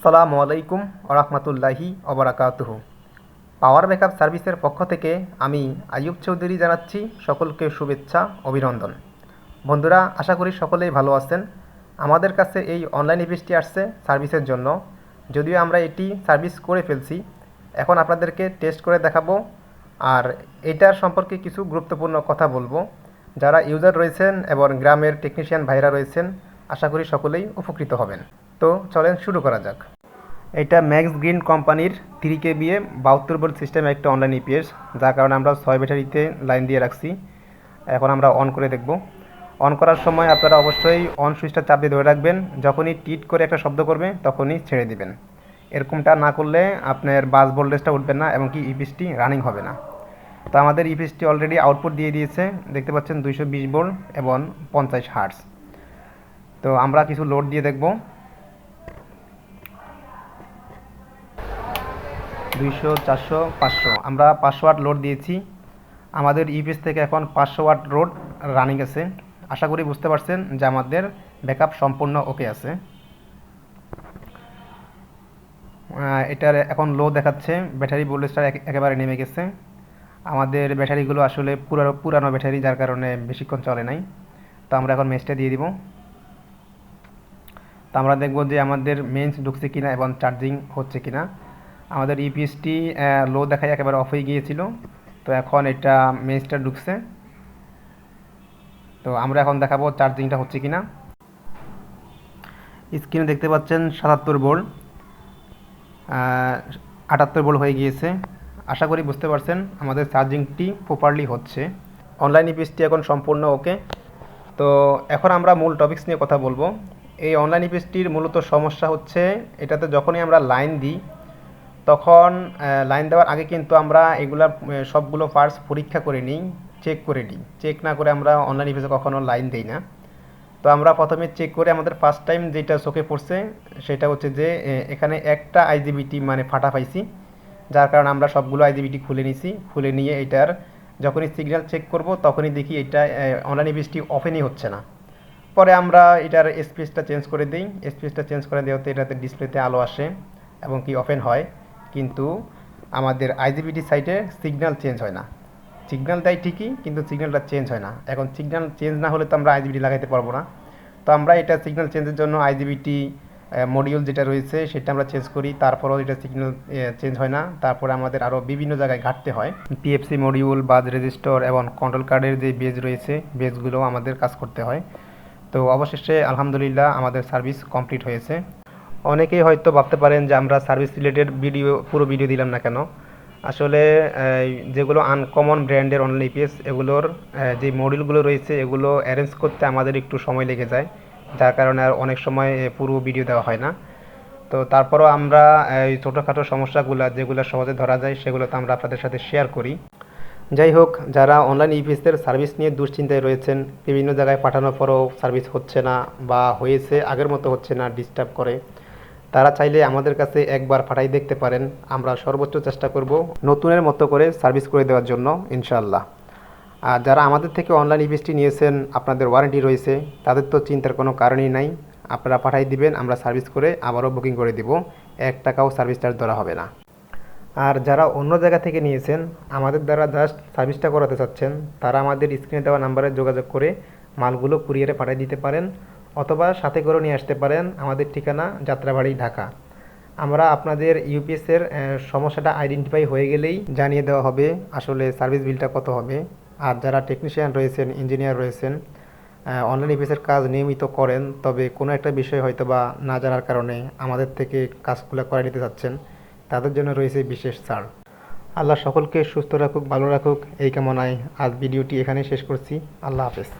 আসসালামু আলাইকুম আরহামতুল্লাহি অবরাকাতুহু power backup সার্ভিসের পক্ষ থেকে আমি আয়ুব চৌধুরী জানাচ্ছি সকলকে শুভেচ্ছা, অভিনন্দন। বন্ধুরা, আশা করি সকলেই ভালো আছেন। আমাদের কাছে এই অনলাইন ইভিসটি আসছে সার্ভিসের জন্য। যদিও আমরা এটি সার্ভিস করে ফেলছি, এখন আপনাদেরকে টেস্ট করে দেখাবো। আর এটার সম্পর্কে কিছু গুরুত্বপূর্ণ কথা বলব। যারা ইউজার রয়েছেন এবং গ্রামের টেকনিশিয়ান ভাইরা রয়েছেন, আশা করি সকলেই উপকৃত হবেন। তো চলেন শুরু করা যাক। এটা ম্যাক্স গ্রিন কোম্পানির থ্রি কে বিয়ে বাহাত্তর বোল্ট সিস্টেম একটা অনলাইন ইপিএস যার কারণে আমরা ছয় ব্যাটারিতে লাইন দিয়ে রাখছি। এখন আমরা অন করে দেখব। অন করার সময় আপনারা অবশ্যই অন সুইচটা চাপ দিয়ে ধরে রাখবেন। যখনই টিট করে একটা শব্দ করবে, তখনই ছেড়ে দিবেন। এরকমটা না করলে আপনার বাস ভোল্টেজটা উঠবে না এবং কি ইপিএসটি রানিং হবে না। তো আমাদের ইপিএসটি অলরেডি আউটপুট দিয়ে দিয়েছে। দেখতে পাচ্ছেন দুইশো বিশ ভোল্ট এবং পঞ্চাশ হার্টস তো আমরা কিছু লোড দিয়ে দেখব। দুইশো, চারশো, পাঁচশো। আমরা পাঁচশো ওয়াট লোড দিয়েছি। আমাদের ইপিএস থেকে এখন পাঁচশো ওয়াট লোড রানিং আছে। আশা করি বুঝতে পারছেন যে আমাদের ব্যাকআপ সম্পূর্ণ ওকে আছে। এটার এখন লো দেখাচ্ছে। ব্যাটারি ভোল্টেজটা একেবারে নেমে গেছে। আমাদের ব্যাটারিগুলো আসলে পুরানো পুরানো ব্যাটারি যার কারণে বেশিক্ষণ চলে নাই। তো আমরা এখন মেসটা দিয়ে দিব। তো আমরা দেখব যে আমাদের মেন্স ঢুকছে কিনা এবং চার্জিং হচ্ছে কিনা। আমাদের ইপিএসটি লো দেখায় একেবারে অফ হয়ে গিয়েছিল। তো এখন এটা মেন্সটা ঢুকছে। তো আমরা এখন দেখাবো চার্জিংটা হচ্ছে কিনা। স্ক্রিনে দেখতে পাচ্ছেন সাতাত্তর বোল আটাত্তর বোল হয়ে গিয়েছে। আশা করি বুঝতে পারছেন আমাদের চার্জিংটি প্রপারলি হচ্ছে। অনলাইন ইপিএসটি এখন সম্পূর্ণ ওকে তো এখন আমরা মূল টপিকস নিয়ে কথা বলব। এই অনলাইন ইপিএসটির মূলত সমস্যা হচ্ছে, এটাতে যখনই আমরা লাইন দিই তখন লাইন দেওয়ার আগে কিন্তু আমরা এগুলা সবগুলো পার্টস পরীক্ষা করে নিই চেক করে নিই। চেক না করে আমরা অনলাইন ইপিএসে কখনো লাইন দিই না। তো আমরা প্রথমে চেক করে আমাদের ফার্স্ট টাইম যেটা চোখে পড়ছে, সেটা হচ্ছে যে এখানে একটা আইজিবিটি মানে ফাটা পাইছি, যার কারণে আমরা সবগুলো আইজিবিটি খুলে নিছি। খুলে নিয়ে এটার যখনই সিগন্যাল চেক করব, তখনই দেখি এটা অনলাইন ইপিএসটি অফেনই হচ্ছে না। পরে আমরা এটার স্পেসটা চেঞ্জ করে দিই। স্পেসটা চেঞ্জ করে দেওয়াতে এটাতে ডিসপ্লেতে আলো আসে এবং কি ওপেন হয়। কিন্তু আমাদের আইজিবিটি সাইটে সিগন্যাল চেঞ্জ হয় না। সিগন্যাল দেয় ঠিকই, কিন্তু সিগন্যালটা চেঞ্জ হয় না। এখন সিগন্যাল চেঞ্জ না হলে তো আমরা আইজিবিটি লাগাইতে পারব না। তো আমরা এটা সিগন্যাল চেঞ্জের জন্য আইজিবিটি মডিউল যেটা রয়েছে সেটা আমরা চেঞ্জ করি, তারপরেও এটা সিগন্যাল চেঞ্জ হয় না। তারপরে আমাদের আরও বিভিন্ন জায়গায় ঘাটতে হয়। পিএফসি মডিউল বাজ রেজিস্টার এবং কন্ট্রোল কার্ডের যে বেজ রয়েছে বেজগুলো আমাদের কাজ করতে হয়। তো অবশেষে আলহামদুলিল্লাহ আমাদের সার্ভিস কমপ্লিট হয়েছে। অনেকেই হয়তো ভাবতে পারেন যে আমরা সার্ভিস রিলেটেড ভিডিও পুরো ভিডিও দিলাম না কেন? আসলে যেগুলো আনকমন ব্র্যান্ডের অনলাইন ইপিএস এগুলোর যে মডিউলগুলো রয়েছে, এগুলো অ্যারেঞ্জ করতে আমাদের একটু সময় লেগে যায়। যার কারণে আর অনেক সময় পুরো ভিডিও দেওয়া হয় না। তো তারপরও আমরা এই ছোটোখাটো সমস্যাগুলো, যেগুলো সহজে ধরা যায়, সেগুলো তো আমরা আপনাদের সাথে শেয়ার করি। যাই হোক, যারা অনলাইন ইপিএসের সার্ভিস নিয়ে দুশ্চিন্তায় রয়েছেন, বিভিন্ন জায়গায় পাঠানোর পরও সার্ভিস হচ্ছে না বা হয়েছে, আগের মতো হচ্ছে না ডিস্টার্ব করে। তারা চাইলে আমাদের কাছে একবার পাঠাই দেখতে পারেন। আমরা সর্বোচ্চ চেষ্টা করব নতুনের মতো করে সার্ভিস করে দেওয়ার জন্য, ইনশাআল্লাহ। আর যারা আমাদের থেকে অনলাইন ইপিএসটি নিয়েছেন, আপনাদের ওয়ারেন্টি রয়েছে, তাদের তো চিন্তার কোনো কারণই নাই। আপনারা পাঠাই দিবেন, আমরা সার্ভিস করে আবারও বুকিং করে দিব। এক টাকাও সার্ভিস চার্জ ধরা হবে না। আর যারা অন্য জায়গা থেকে নিয়েছেন, আমাদের দ্বারা জাস্ট সার্ভিসটা করাতে চাচ্ছেন, তারা আমাদের স্ক্রিনে দেওয়া নাম্বারে যোগাযোগ করে মালগুলো কুরিয়ারে পাঠিয়ে দিতে পারেন। অথবা সাথে করে নিয়ে আসতে পারেন আমাদের ঠিকানা যাত্রাবাড়ি, ঢাকা। আমরা আপনাদের ইউপিএসের সমস্যাটা আইডেন্টিফাই হয়ে গেলেই জানিয়ে দেওয়া হবে আসলে সার্ভিস বিলটা কত হবে। আর যারা টেকনিশিয়ান রয়েছেন ইঞ্জিনিয়ার রয়েছেন অনলাইন ইপিএসের কাজ নিয়মিত করেন, তবে কোনো একটা বিষয় হয়তো বা না জানার কারণে আমাদের থেকে কাজগুলো করে নিতে চাচ্ছেন, তাদের জন্য রয়েছে বিশেষ ছাড়। আল্লাহ সকলকে সুস্থ রাখুক, ভালো রাখুক, এই কামনায় আজ ভিডিওটি এখানেই শেষ করছি। আল্লাহ হাফেজ।